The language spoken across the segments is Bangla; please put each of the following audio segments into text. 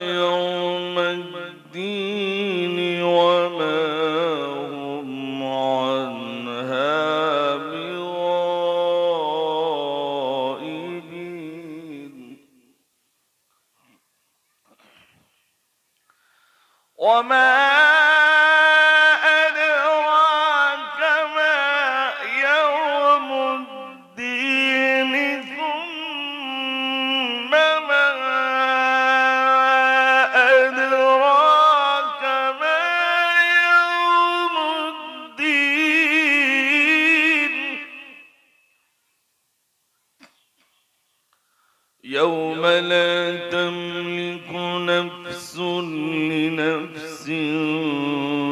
Eu.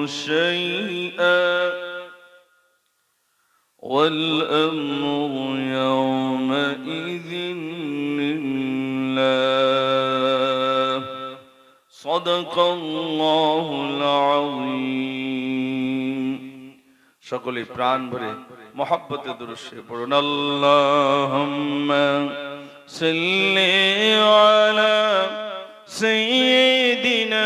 شيئا والأمر يومئذ لله صدق الله العظيم সকলে প্রাণ ভরে মহাব্বতে দৃশ্যে পড়ুন আল্লাহুম্মা সাল্লি আলা সাইয়্যিদিনা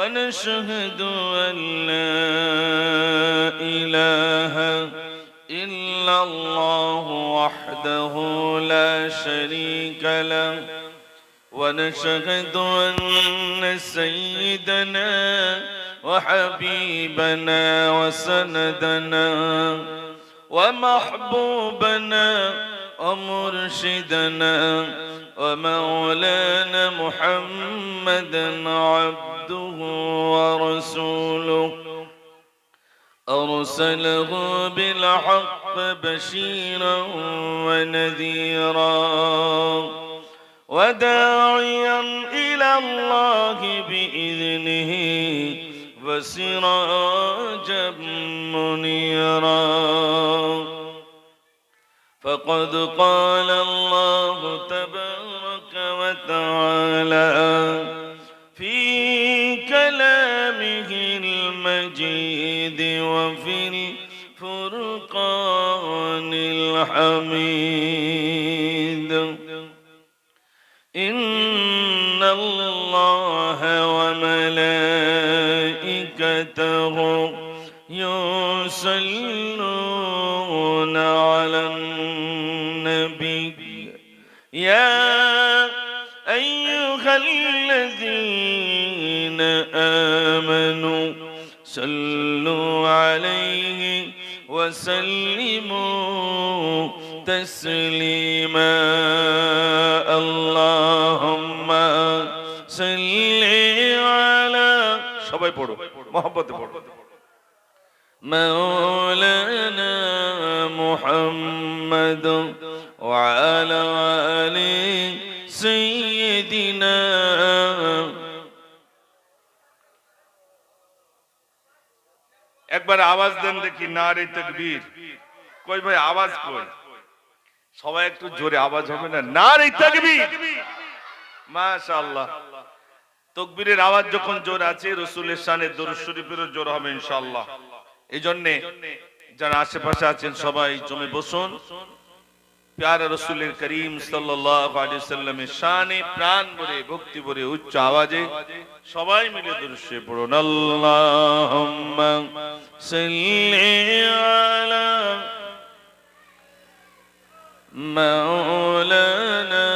ونشهد أن لا إله إلا الله وحده لا شريك له. ونشهد أن سيدنا وحبيبنا وسندنا ومحبوبنا ومرشدنا ومولانا محمدا عبده ورسوله. أرسله بالحق بشيرا ونذيرا وداعيا إلى الله بإذنه وسراجا منيرا. فقد قال الله تبارك وتعالى في كلامه المجيد وفي الفرقان الحميد. إن الله وملائكته يصلون وسلموا تسليما اللهم صل على সবাই পড়ো মহব্বতে পড়ো مولانا محمد وعلى آل سيدنا একবার আওয়াজ দেন দেখি না রে তকবীর। কই ভাই, আওয়াজ কই? সবাই একটু জোরে, আওয়াজ হবে না? না রে তকবীর। মাশাআল্লাহ। তকবীরের আওয়াজ যখন জোর আছে, রসুলের শানে দরুদ শরীফেরও জোর হবে, ইনশাআল্লাহ। এই জন্য যারা আশেপাশে আছেন, সবাই জমে বসুন। প্যারা রসুলের করিম সাল্লাল্লাহু আলাইহি সাল্লামের শানে প্রাণ ভরে ভক্তি ভরে উচ্চ আওয়াজে সবাই মিলে দরুদ শরীফ পড়ুন اللهم صل على مولانا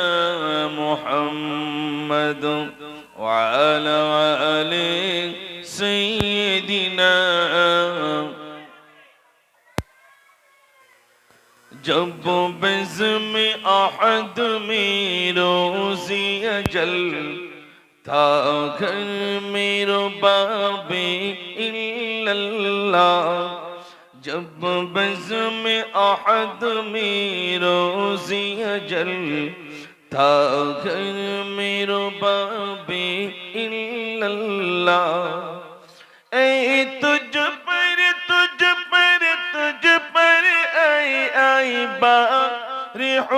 محمد وعلى آل سيدنا जब बज़म अहद में रोज़ी अजल था घर मेरो बाबे इल्लल्लाह जब बज़म अहद में रोज़ी अजल था घर मेरो बाबे इल्लल्लाह ऐ तुझ पर तुझ पर तुझ पर أي بارح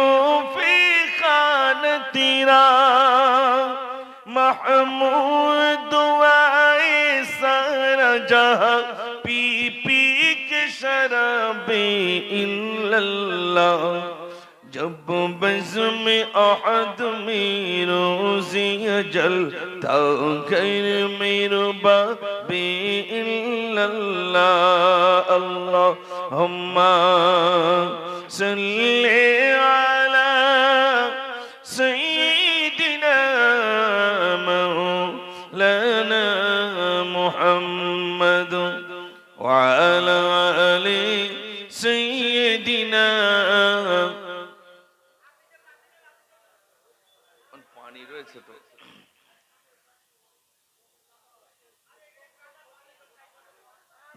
في خانتنا. محمود وعيسى جهة بيبيك شرابي إلا الله. جب بزم أحد میں روزی جلتا غیر میرو بابی اللہ اللہ اللهم صل على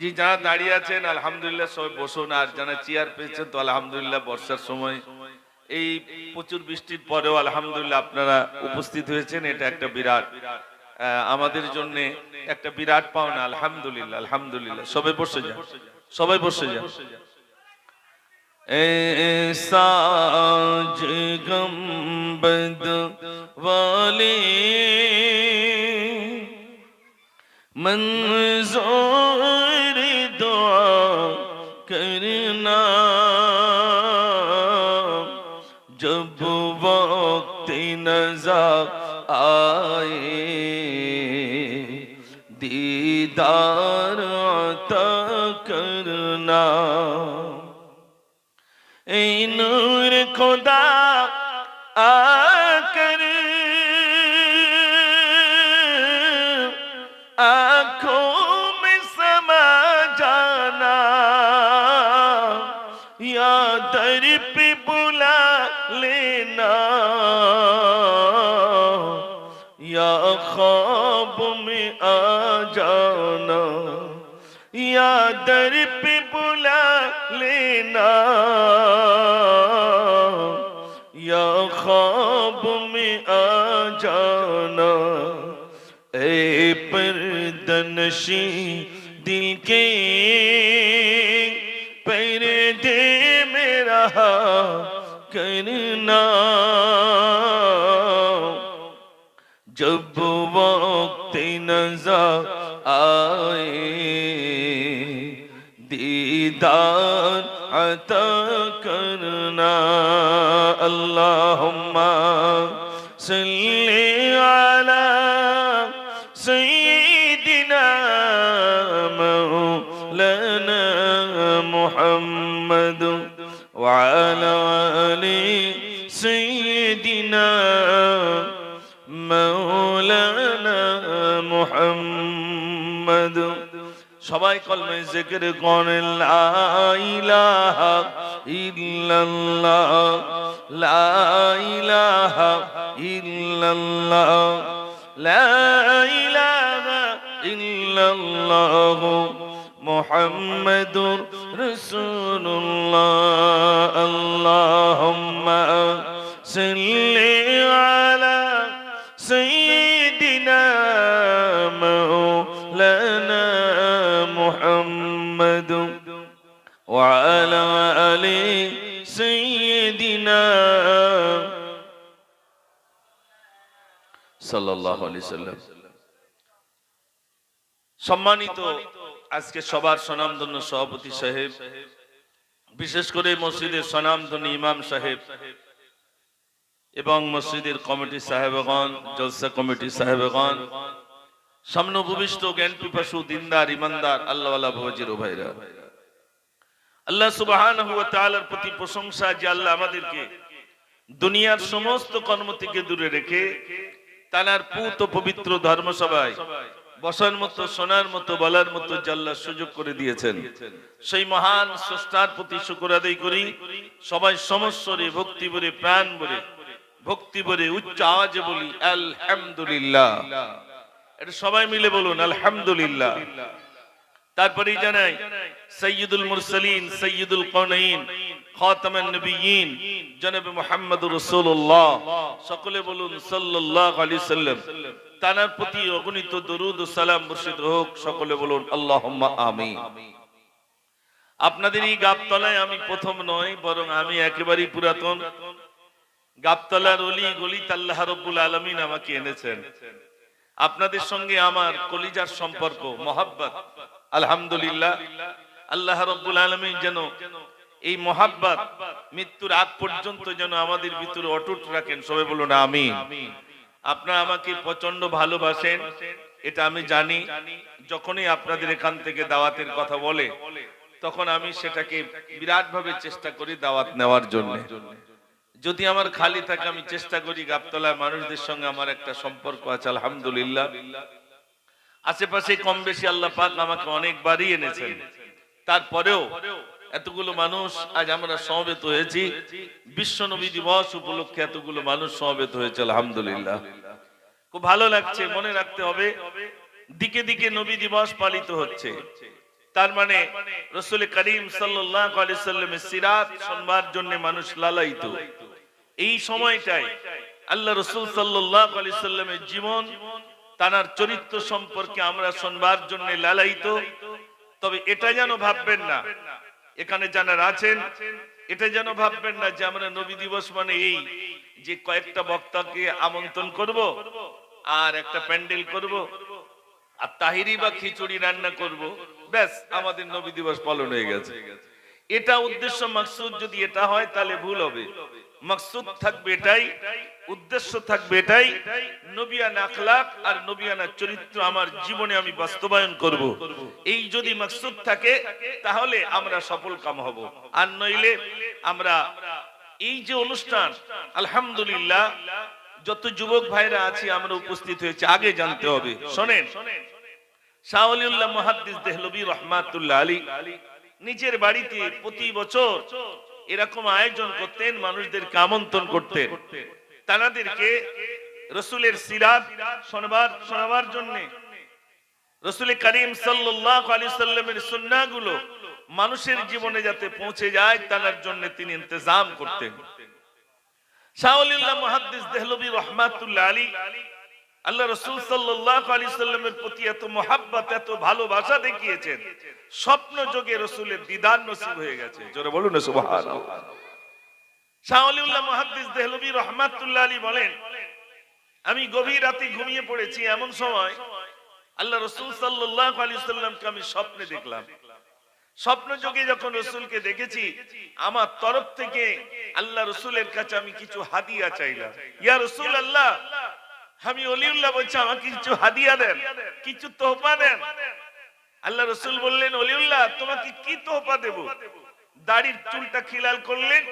জি যারা দাঁড়িয়ে আছেন আলহামদুলিল্লাহ সবাই বসুন আর যারা চেয়ার পেয়েছেন তো আলহামদুলিল্লাহ বর্ষার সময় এই প্রচুর বৃষ্টির পরেও আলহামদুলিল্লাহ আপনারা উপস্থিত হয়েছেন এটা একটা বিরাট আহ, আমাদের জন্য একটা বিরাট পাওনা আলহামদুলিল্লাহ আলহামদুলিল্লাহ সবাই বসে যান সবাই বসে যান साज गम्बद वाले मंजूर दीदार अता करना। नूर खुदा आकर, आँखों में समा जाना। या दर पे बुला लेना। ख्वाब में आ जाना या दर पे बुला लेना या ख्वाब में आ जाना ए परदनशी दिल के पर्दे में रहा करना जब वक्त नजर आए दीदार अता करना अल्लाहुम्मा सल्ली अला सय्यिदिना मौलाना मुहम्मद وعلى آل سيدنا সবাই কলমে জিকির করেন, লা ইলাহা ইল্লাল্লাহ, লা ইলাহা ইল্লাল্লাহ, লা ইলাহা ইল্লাল্লাহ মুহাম্মাদুর রাসূলুল্লাহ, আল্লাহুম্মা সাল্লি সম্মানিত আজকে সবার সনামধন্য সভাপতি সাহেব, বিশেষ করে মসজিদের সনামধন্য ইমাম সাহেব এবং মসজিদের কমিটি সাহেবগণ, জলসা কমিটি সাহেবগণ সামনে জ্ঞান পিপাসু দিনদার, ইমানদার আল্লাহ ভাইরা। আল্লাহ সুবাহান প্রতি প্রশংসা যে আল্লাহ আমাদেরকে দুনিয়ার সমস্ত কর্ম থেকে দূরে রেখে তানার পুত পবিত্র ধর্মসভায় বসার মতো, শোনার মতো, বলার মতো জাল্লা সুযোগ করে দিয়েছেন। সেই মহান স্রষ্টার প্রতি শুকর আদায় করি, সবাই সমস্বরে ভক্তি ভরে, প্রাণ ভরে, ভক্তি ভরে, উচ্চ আওয়াজে বলি, আলহামদুলিল্লাহ। এটা সবাই মিলে বলুন, আলহামদুলিল্লাহ। তারপরেই জানাই, সৈয়দুল মুরসালিন, সৈয়দুল কৌনাইন খাতামান নবিয়িন রাসূলুল্লাহ। সকলে বলুন সাল্লাল্লাহু আলাইহি সাল্লাম। প্রতি অগণিত দরুদ ও সালাম বর্ষিত হোক, সকলে বলুন আল্লাহুম্মা আমিন। আপনাদের এই গাবতলায় আমি প্রথম নয়, বরং আমি একেবারেই পুরাতন। গাবতলার অলি গলি আল্লাহ রব্বুল আলামিন আমাকে এনেছেন। আপনাদের সঙ্গে আমার কলিজার সম্পর্ক, মহাব্বত। আলহামদুলিল্লাহ। আল্লাহ রব্বুল আলমী যেন এই মহাব্বত মৃত্যুর আগ পর্যন্ত যেন আমাদের ভিতরে অটুট রাখেন। সবাই বলুন আমি আপনারা আমাকে প্রচণ্ড ভালোবাসেন, এটা আমি জানি। যখনই আপনাদের এখান থেকে দাওয়াতের কথা বলে, তখন আমি সেটাকে বিরাট ভাবে চেষ্টা করি দাওয়াত নেওয়ার জন্য। যদি আমার খালি থাকে, আমি চেষ্টা করি গাবতলার মানুষদের সঙ্গে আমার একটা সম্পর্ক আছে, আলহামদুলিল্লাহ। আশেপাশে কম বেশি আল্লাহ পাক আমাকে অনেকবারই এনেছেন। তারপরেও এতগুলো মানুষ আজ আমরা সমবেত হয়েছি। বিশ্ব নবী দিবস উপলক্ষে এতগুলো মানুষ সমবেত হয়েছে, আলহামদুলিল্লাহ। খুব ভালো লাগছে, মনে রাখতে হবে, দিকে দিকে নবী দিবস পালিত হচ্ছে। তার মানে রসুল করিম সাল্লামের সিরাত শুনবার জন্য মানুষ লালায়িত। এই সময়টায় আল্লাহ রসুল সাল্লামের জীবন তার চরিত্র সম্পর্কে আমরা শুনবার জন্য লালাইত তবে এটা যেন ভাববেন না এখানে যারা আছেন, এটা যেন ভাববেন না যে আমরা নবী দিবস মানে এই, যে কয়েকটা বক্তাকে আমন্ত্রণ করব আর একটা প্যান্ডেল করব আর তাহিরি বা খিচুড়ি রান্না করব। ব্যাস, আমাদের নবী দিবস পালন হয়ে গেছে। এটা উদ্দেশ্য, মাকসুদ, যদি এটা হয়, তাহলে ভুল হবে। মাকসুদ থাকবে এটাই, উদ্দেশ্য থাকবে এটাই নবিয়ান আখলাক আর নবিয়ানা চরিত্র আমার জীবনে আমি বাস্তবায়ন করব। এই যদি মাকসুদ থাকে, তাহলে আমরা সফল কাম হব। আর নইলে আমরা এই যে অনুষ্ঠান, আলহামদুলিল্লাহ, যত যুবক ভাইরা আছি, আমরা উপস্থিত হয়েছে, আগে জানতে হবে। শোনেন শাহলিউল্লাহ মুহাদ্দিস দেহলবী রহমাতুল্লাহ আলী নিজের বাড়িতে প্রতি বছর এরকম আয়োজন করতেন, মানুষদেরকে আমন্ত্রণ করতেন। তানাদেরকে রসুলের সিরাত, শোনবার, শোনাবার জন্য রসুল করিম সাল্লামের সুন্নাগুলো মানুষের জীবনে যাতে পৌঁছে যায় তার জন্য তিনি ইন্তজাম করতেন। শাহলিল্লাহ মুহাদ্দিস দেহলবী রহমাতুল্লাহ আলী আল্লাহ রসুল সাল্লাহ আলী সাল্লামের প্রতি এত মোহাব্বত, এত ভালোবাসা দেখিয়েছেন। স্বপ্ন যোগে রসুলের দিদার নসিব হয়ে গেছে। জোরে বলেন আমি গভীর রাতে ঘুমিয়ে পড়েছি এমন সময় আল্লাহ রসুল সাল্লাহ আলী সাল্লামকে আমি স্বপ্নে দেখলাম। স্বপ্ন যোগে যখন রসুলকে দেখেছি, আমার তরফ থেকে আল্লাহ রসুলের কাছে আমি কিছু হাদিয়া চাইলাম। ইয়া রসুল আল্লাহ আমি অলিউল্লাহ বলছি, আমাকে কিছু হাদিয়া দেন, কিছু তোহফা দেন। আল্লাহ রসুল বললেন, অলিউল্লাহ, তোমাকে কি তোহফা দেব? দাড়ির চুলটা খিলাল করলেন,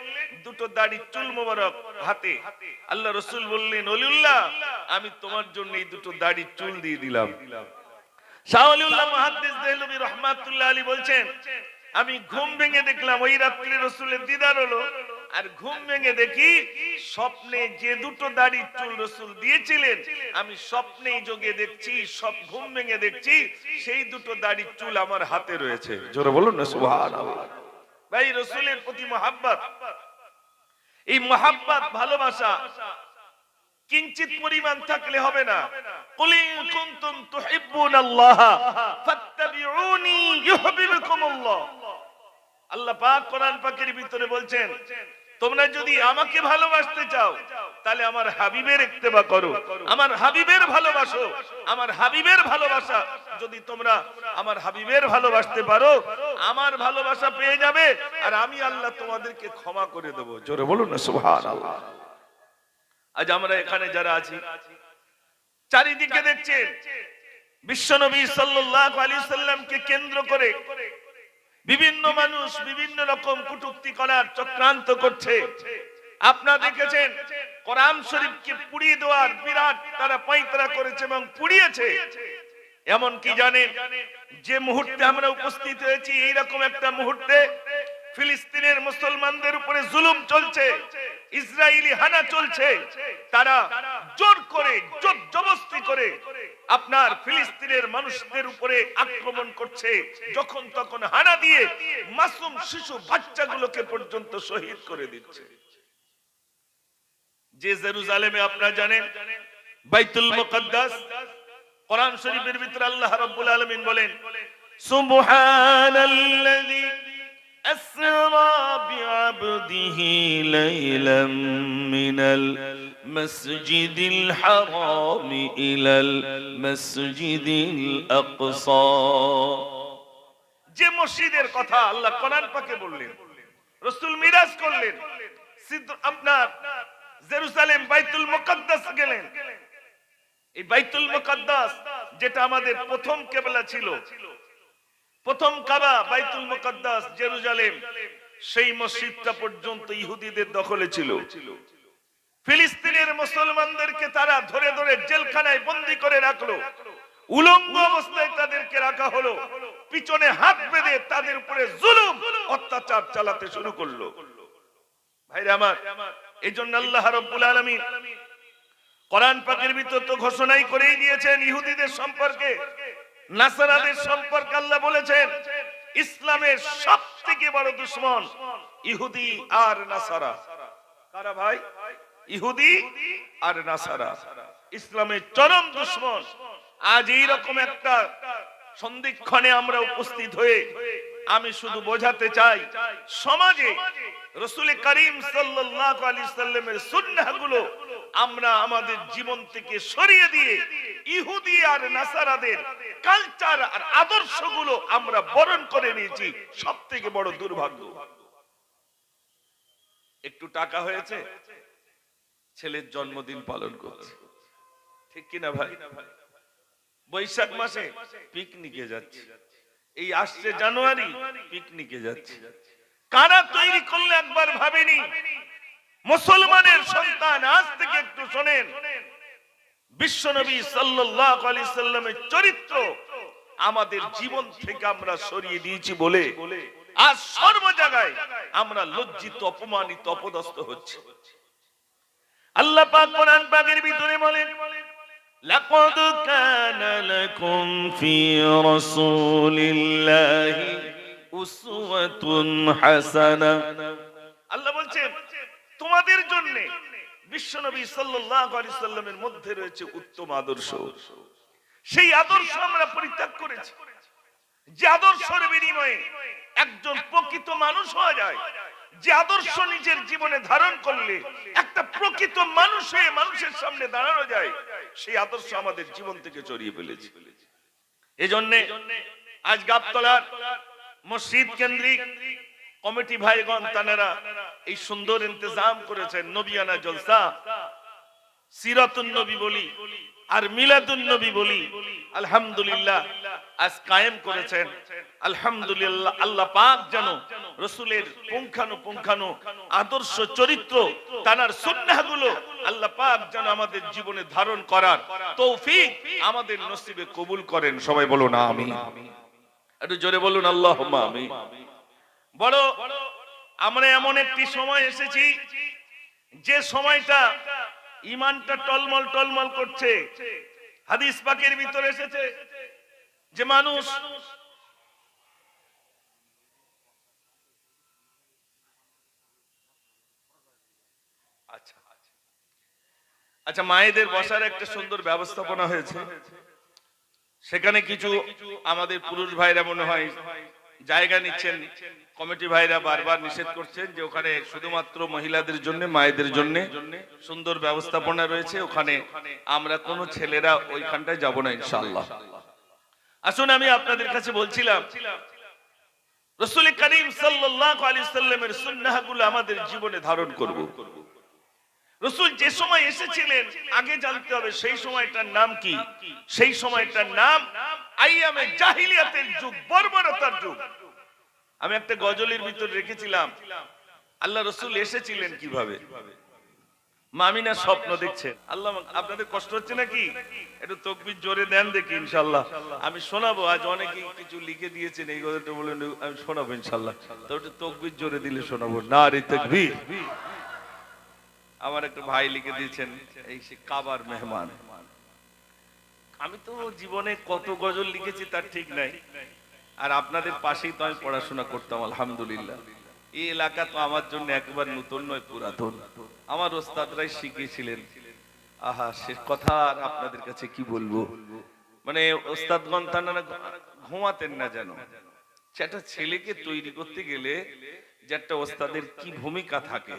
দুটো দাড়ির চুল মোবারক হাতে। আল্লাহ রসুল বললেন, অলিউল্লাহ, আমি তোমার জন্য এই দুটো দাড়ির চুল দিয়ে দিলাম। শাহলিউল্লাহ মুহাদ্দিস দেহলবী রহমাতুল্লাহ আলী বলছেন, আমি ঘুম ভেঙে দেখলাম, ওই রাত্রে রসুলের দিদার হলো। আর ঘুম ভেঙে দেখি স্বপ্নে যে দুটো দাড়ির চুল রসুল দিয়েছিলেন, আমি স্বপ্নে যোগে দেখছি, সব ঘুম ভেঙে দেখছি, সেই দুটো দাড়ির চুল আমার হাতে রয়েছে। জোরে বলুন না, সুবহানাল্লাহ। ভাই, রসুলের প্রতি মহাব্বত। এই মহাব্বত, ভালোবাসা কিঞ্চিত পরিমাণ থাকলে হবে না। কুলি কুনতুম তুহিব্বুনাল্লাহ, ফাত্তাবিউনি ইউহিব্বুকুমুল্লাহ। আল্লাহ পাক কোরআন পাকের ভিতরে বলছেন, তোমরা যদি আমাকে ভালোবাসতে চাও, তাহলে আমার হাবিবের ইত্তেবা করো। আমার হাবিবের ভালোবাসো, আমার হাবিবের ভালোবাসা। যদি তোমরা আমার হাবিবের ভালোবাসতে পারো, আমার ভালোবাসা পেয়ে যাবে, আর আমি আল্লাহ তোমাদেরকে ক্ষমা করে দেবো। জোরে বলুন না, সুবহানাল্লাহ। আজ আমরা এখানে যারা আছি, চারিদিকে দেখছেন, বিশ্বনবী সাল্লাল্লাহু আলাইহি সাল্লামকে কেন্দ্র করে বিভিন্ন মানুষ বিভিন্ন রকম কটূক্তি করার চক্রান্ত করছে। আপনারা দেখেছেন, কোরআন শরীফকে পুড়িয়ে দেওয়ার বিরাট তারা পৈতরা করেছে এবং পুড়িয়েছে। এমন কি জানেন, যে মুহূর্তে আমরা উপস্থিত হয়েছি, এইরকম একটা মুহূর্তে ফিলিস্তিনের মুসলমানদের উপরে জুলুম চলছে ইসরায়েলি হানা চলছে। তারা জোর করে, জোর জবস্তি করে আপনার ফিলিস্তিনের মানুষদের উপরে আক্রমণ করছে যখন তখন হানা দিয়ে মাসুম শিশু বাচ্চাগুলোকে পর্যন্ত শহীদ করে দিচ্ছে যে জেরুজালেমে আপনারা জানেন বাইতুল মুকদ্দাস কোরআন শরীফের ভিতরে আল্লাহ রাব্বুল আলামিন বলেন সুবহানাল্লাযী أسرى بعبده ليلا من المسجد الحرام إلى المسجد الأقصى যে মসজিদের কথা আল্লাহ কোরআন পাকে বললেন রসুল মিরাজ করলেন সিদ্ধ- আপনার জেরুসালেম বাইতুল মুকদ্দাস গেলেন এই বাইতুল মুকদ্দাস যেটা আমাদের প্রথম কেবলা ছিল প্রথম কাবা বাইতুল মুকদ্দাস জেরুজালেম সেই মসজিদটা পর্যন্ত ইহুদিদের দখলে ছিল ফিলিস্তিনের মুসলমানদেরকে তারা ধরে ধরে জেলখানায় বন্দি করে রাখল। উলঙ্গ অবস্থায় তাদেরকে রাখা হলো। পিছনে হাত বেঁধে তাদের উপরে জুলুম, অত্যাচার চালাতে শুরু করল। ভাইরা আমার এই জন্য আল্লাহ রব্বুল আলমী কোরআন পাকের ভিতর তো ঘোষণাই করেই দিয়েছেন ইহুদিদের সম্পর্কে। নাসারাদের সম্পর্কে আল্লাহ বলেছেন, ইসলামের সব থেকে বড় দুশ্মন ইহুদি আর নাসারা। কারা ভাই? ইহুদি আর নাসারা। ইসলামের চরম দুশ্মন। আজ এইরকম একটা সন্ধিক্ষণে আমরা উপস্থিত হয়ে আমি শুধু বোঝাতে চাই, সমাজে রসুল করিম সাল্লাল্লাহু আলাইহি সাল্লামের আমরা আমাদের জীবন থেকে সরিয়ে দিয়ে ইহুদি আর নাসারাদের কালচার আর আদর্শগুলো আমরা বরণ করে নিয়েছি সব থেকে বড় দুর্ভাগ্য। একটু টাকা হয়েছে? ছেলের জন্মদিন পালন করছে। ঠিক কিনা ভাই? বৈশাখ মাসে পিকনিকে যাচ্ছে। এই আসছে জানুয়ারি পিকনিকে যাচ্ছে। কারা তৈরি করলে একবার ভাবেনি? মুসলমানের সন্তান আজ থেকে একটু শোনেন। বিশ্বনবী সাল্লাল্লাহু আলাইহি সাল্লামের চরিত্র আমাদের জীবন থেকে আমরা সরিয়ে দিয়েছি বলে আজ সর্ব জায়গায় আমরা লজ্জিত অপমানিত অপদস্থ হচ্ছে। আল্লাহ পাক কোরআন পাকের ভিতরে বলেন لقد كان لكم في رسول الله أسوة حسنة আল্লাহ বলছেন তোমাদের জন্য বিশ্বনবী সাল্লাল্লাহু আলাইহি সাল্লামের মধ্যে রয়েছে উত্তম আদর্শ সেই আদর্শ আমরা পরিত্যাগ করেছি যে আদর্শের বিনিময়ে একজন প্রকৃত মানুষ হওয়া যায় যে আদর্শ নিজের জীবনে ধারণ করলে একটা প্রকৃত মানুষ মানুষের সামনে দাঁড়ানো যায়, সেই আদর্শ আমাদের জীবন থেকে চড়িয়ে ফেলেছে। এজন্য আজ গাবতলার মসজিদ কেন্দ্রিক কমিটি ভাইগণ তানারা এই সুন্দর ইন্তজাম করেছেন নবিয়ানা জলসা, সিরাতুন নবী বলি। আর মিলাদুন নবী বলি, আলহামদুলিল্লাহ, আজ কায়েম করেছেন। আলহামদুলিল্লাহ, আল্লাহ পাক যেন রসুলের পুঙ্খানু পুঙ্খানু আদর্শ চরিত্র, তানার সুন্নাহগুলো আল্লাহ পাক যেন আমাদের জীবনে ধারণ করার তৌফিক আমাদের নসিবে কবুল করেন। সবাই বলুন আমি একটু জোরে বলুন আল্লাহ আমি বড়, আমরা এমন একটি সময় এসেছি, যে সময়টা ইমানটা টলমল টলমল করছে। হাদিস পাকের ভিতরে এসেছে যে মানুষ আচ্ছা আচ্ছা মায়েদের বসার একটা সুন্দর ব্যবস্থাপনা হয়েছে। সেখানে কিছু আমাদের পুরুষ ভাইরা মনে হয় জায়গা নিচ্ছেন কমিটি ভাইরা বারবার নিষেধ করছেন যে ওখানে শুধুমাত্র মহিলাদের জন্য, মায়েদের জন্য সুন্দর ব্যবস্থাপনা রয়েছে, ওখানে আমরা কোনো ছেলেরা ওইখানটায় যাব না ইনশাআল্লাহ। আসুন আমি আপনাদের কাছে বলছিলাম, রসুল করিম সাল্লাল্লাহু আলাইহি সাল্লামের সুন্নাহগুলো আমাদের জীবনে ধারণ করব। রসুল যে সময় এসেছিলেন, আগে জানতে হবে সেই সময়টার নাম কি? সেই সময়টার নাম আইয়ামে জাহিলিয়াতের যুগ, বর্বরতার যুগ। আমি একটা গজলের ভিতর রেখেছিলাম, আল্লাহ রসুল এসেছিলেন কীভাবে? মামিনা স্বপ্ন দেখছে আল্লাহ, আপনাদের কষ্ট হচ্ছে নাকি? একটু তকবির জোরে দেন দেখি ইনশাল্লাহ আমি শোনাবো, আজ অনেকে কিছু লিখে দিয়েছেন, এই কথাটা বলে আমি শোনাবো ইনশাল্লাহ তো একটু তকবির জোরে দিলে শোনাবো। না রে তকবির। আমার একটা ভাই লিখে দিয়েছেন, এই সে কাবার মেহমান। আমি তো জীবনে কত গজল লিখেছি তার ঠিক নাই। আর আপনাদের পাশেই তো আমি পড়াশোনা করতাম, আলহামদুলিল্লাহ। এই এলাকা তো আমার জন্য একবার নতুন নয়, পুরাতন। আমার ওস্তাদরাই শিখিয়েছিলেন, আহা, সে কথা আর আপনাদের কাছে কি বলব? মানে ওস্তাদ তারা ঘুমাতেন না যেন। একটা ছেলেকে তৈরি করতে গেলে যে একটা ওস্তাদের কি ভূমিকা থাকে?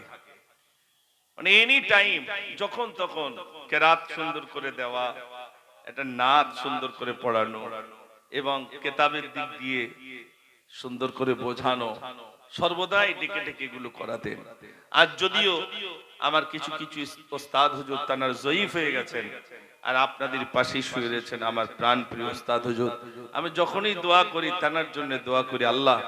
মানে এনি টাইম যখন তখন কেরাত সুন্দর করে দেওয়া, একটা নাচ সুন্দর করে পড়ানো, এবং কেতাবের দিক দিয়ে সুন্দর করে বোঝানো সর্বদাই ডেকে ডেকে এগুলো করাতেন। আজ যদিও আমার কিছু কিছু ওস্তাদ হুজুর তানার জয়ীফ হয়ে গেছেন, আর আপনাদের পাশেই শুয়ে রয়েছেন আমার প্রাণ প্রিয় ওস্তাদ হুজুর। আমি যখনই দোয়া করি, তানার জন্য দোয়া করি, আল্লাহ,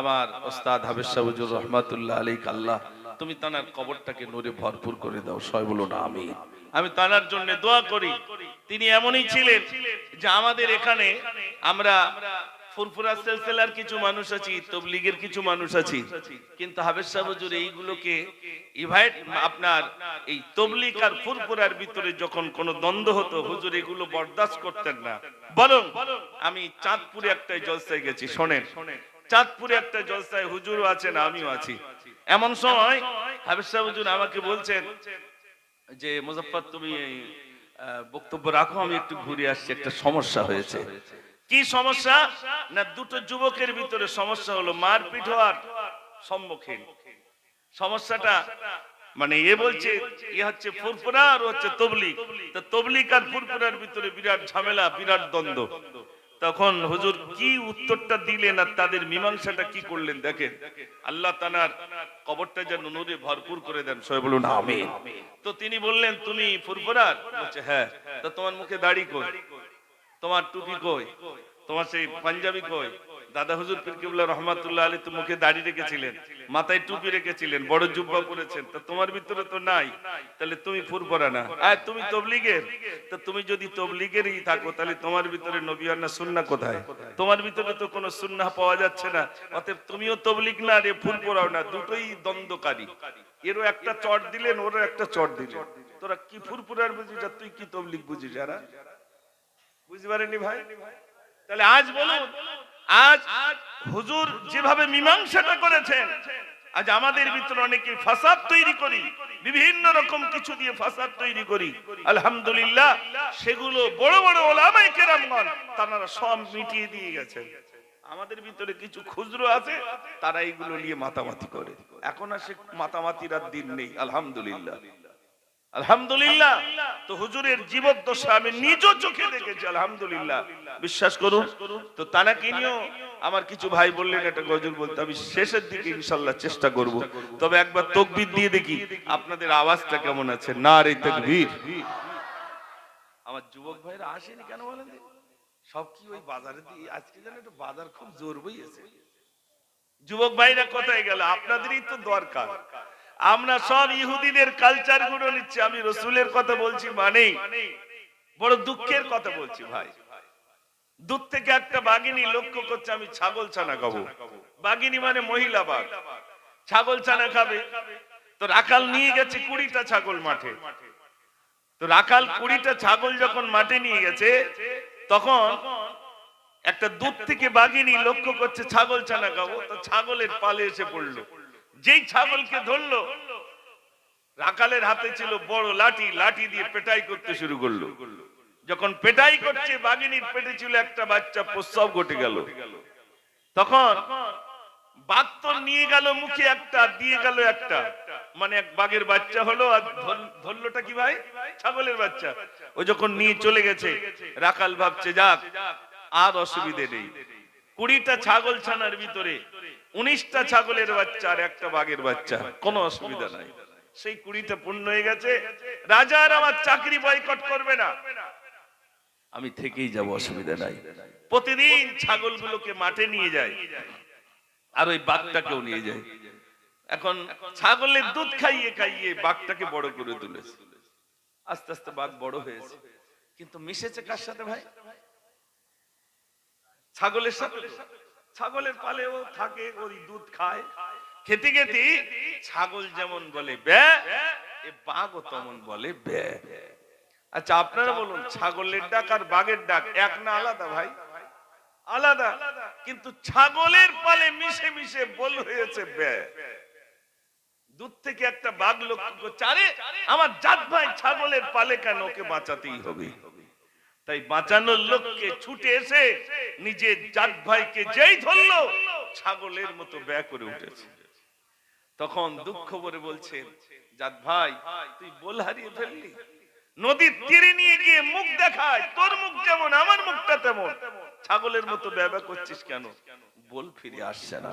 আমার ওস্তাদ হাবেজ শাহ হুজুর রহমাতুল্লাহ আলাইক, আল্লাহ তুমি তানার কবরটাকে নূরে ভরপুর করে দাও, সবাই বলো না আমি আমি তানার জন্য দোয়া করি। তিনি এমনই ছিলেন যে আমাদের এখানে আমরা ফুরফুরা সিলসিলার কিছু মানুষ আছি, তবলিগের কিছু মানুষ আছি। কিন্তু এইগুলোকে ইভাইট আপনার এই তবলিগ আর ফুরফুরার ভিতরে যখন কোনো দ্বন্দ্ব হতো, হুজুর এগুলো বরদাস্ত করতেন না। বরং আমি চাঁদপুরে একটা জলসায় গেছি, শোনেন। চাঁদপুরে একটা জলসায় হুজুরও আছেন, আমিও আছি। এমন সময় হাবেজ সাহেব হুজুর আমাকে বলছেন যে মুজফর তুমি বক্তব্য রাখো, আমি একটু ঘুরে আসছি, একটা সমস্যা হয়েছে। কি সমস্যা? না, দুটো যুবকের ভিতরে সমস্যা হলো, মারপিট হওয়ার সম্মুখীন। সমস্যাটা মানে এ বলছে, এ হচ্ছে ফুরফুরা আর হচ্ছে তবলিক তো তবলিক আর ফুরফুরার ভিতরে বিরাট ঝামেলা, বিরাট দ্বন্দ্ব। তখন হুজুর কি উত্তরটা দিলেন আর তাদের মীমাংসাটা কি করলেন দেখেন। আল্লাহ তানার কবরটা যেন নূরে ভরপুর করে দেন, সবাই বলুন আমি তো তিনি বললেন, তুমি ফুরফুরার? বলছে হ্যাঁ। তো তোমার মুখে দাড়ি কই? তোমার টুপি কই? তোমার সেই পাঞ্জাবি কই? দাদা হুজুর পীর কিবলা রহমাতুল্লাহ আলী তো মুখে দাড়ি রেখেছিলেন, মাথায় টুপি রেখেছিলেন, বড় জুব্বা পরেছেন। তা তোমার ভিতরে তো নাই, তাহলে তুমি ফুরফুরা না। আর তুমি তবলিগের। তা তুমি যদি তবলিগেরই থাকো, তাহলে তোমার ভিতরে নবী আর না সুন্না কোথায়? তোমার ভিতরে তো কোনো সুন্নাহ পাওয়া যাচ্ছে না। অতএব তুমিও তবলিগ না রে, ফুরফুরাও না, দুটোই দ্বন্দ্বকারী। এরও একটা চট দিলেন, ওরও একটা চট দিলেন। তোরা কি ফুরফুরার বুঝিস আর তুই কি তবলিগ বুঝিস, যারা? বুঝতে পারেনি ভাই? তাহলে আজ বলুন আজ হুজুর যেভাবে মীমাংসাটা করেছেন, আজ আমাদের ভিতরে অনেকে ফাসাদ তৈরি করি, বিভিন্ন রকম কিছু দিয়ে ফাসাদ তৈরি করি। আলহামদুলিল্লাহ, সেগুলো বড় বড় ওলামাই কেরামগণ তারা সব মিটিয়ে দিয়ে গেছেন। আমাদের ভিতরে কিছু খুচরো আছে, তারা এইগুলো নিয়ে মাতামাতি করে। এখন আর সে মাতামাতির আর দিন নেই, আলহামদুলিল্লাহ। আলহামদুলিল্লাহ, তো হুজুরের জীবদ্দশা আমি নিজ চোখে দেখেছি, আলহামদুলিল্লাহ। বিশ্বাস করুন। তো তানাকে নিয়েও আমার কিছু ভাই বললেন একটা গজল বলতে আমি শেষের দিকে ইনশাল্লাহ চেষ্টা করব। তবে একবার তকবির দিয়ে দেখি আপনাদের আওয়াজটা কেমন আছে? না রে তকবীর। আমার যুবক ভাইরা আসেনি কেন বলেন সব কি ওই বাজারে দিয়ে আজকে যেন একটু বাজার খুব জোর বইয়েছে। যুবক ভাইরা কোথায় গেল? আপনাদেরই তো দরকার। আমরা সব ইহুদিদের কালচারগুলো নিচ্ছি। আমি রসুলের কথা বলছি মানেই। বড় দুঃখের কথা বলছি ভাই। দূর থেকে একটা বাগিনী লক্ষ্য করছে, আমি ছাগল ছানা খাব। বাগিনী মানে মহিলা বাঘ। ছাগল ছানা খাবে। তো রাখাল নিয়ে গেছে কুড়িটা ছাগল মাঠে। তো রাখাল কুড়িটা ছাগল যখন মাঠে নিয়ে গেছে, তখন একটা দূর থেকে বাঘিনী লক্ষ্য করছে, ছাগল ছানা খাব। তো ছাগলের পালে এসে পড়ল। যেই ছাগলকে ধরলো, রাখালের হাতে ছিল বড় লাঠি। লাঠি দিয়ে পেটাই করতে শুরু করল। যখন পেটাই করছে, বাঘিনীর পেটে ছিল একটা বাচ্চা প্রস্রাব ঘটে গেল। তখন নিয়ে গেল মুখে একটা, দিয়ে গেল একটা। মানে এক বাঘের বাচ্চা হলো, আর ধরলোটা কি ভাই? ছাগলের বাচ্চা। ও যখন নিয়ে চলে গেছে ভাবছে, যাক, আর অসুবিধে নেই। কুড়িটা ছাগল ছানার ভিতরে, উনিশটা ছাগলের বাচ্চা আর একটা বাঘের বাচ্চা। কোনো অসুবিধা নাই। সেই কুড়িটা পূর্ণ হয়ে গেছে। রাজার আমার চাকরি বয়কট করবে না। আমি থেকেই যাব অসুবিধা নাই। প্রতিদিন ছাগলগুলোকে মাঠে নিয়ে যায়। আর ওই বাঘটাকেও নিয়ে যায়। এখন ছাগলের দুধ খাইয়ে খাইয়ে বাঘটাকে বড় করে তুলেছে। আস্তে আস্তে বাঘ বড় হয়েছে। কিন্তু মিশেছে কার সাথে ভাই? ছাগলের সাথে। ছাগলের পালেও থাকে ওই দুধ খায়। খেতে খেতে ছাগল যেমন বলে ব্যা এ বাঘও তেমন বলে ব্যা। আচ্ছা আপনারা বলুন ছাগলের ডাক আর বাঘের ডাক এক না আলাদা ভাই? আলাদা। কিন্তু ছাগলের পালে মিশে মিশে বল হয়েছে দূর থেকে একটা বাঘ লক্ষ্য করছে আরে আমার জাত ভাই ছাগলের পালে কেন ওকে বাঁচাতেই হবে? তাই বাঁচানোর লোককে ছুটে এসে নিজের জাত ভাইকে যেই ধরলো ছাগলের মতো ব্যয় করে উঠেছে। তখন দুঃখ ভরে বলছে জাত ভাই তুই বল হারিয়ে ফেললি? নদীর তীরে নিয়ে গিয়ে মুখ দেখায়, তোর মুখ যেমন, আমার মুখটা তেমন। ছাগলের মতো ব্যবহার করছিস কেন? বল ফিরে আসছে না।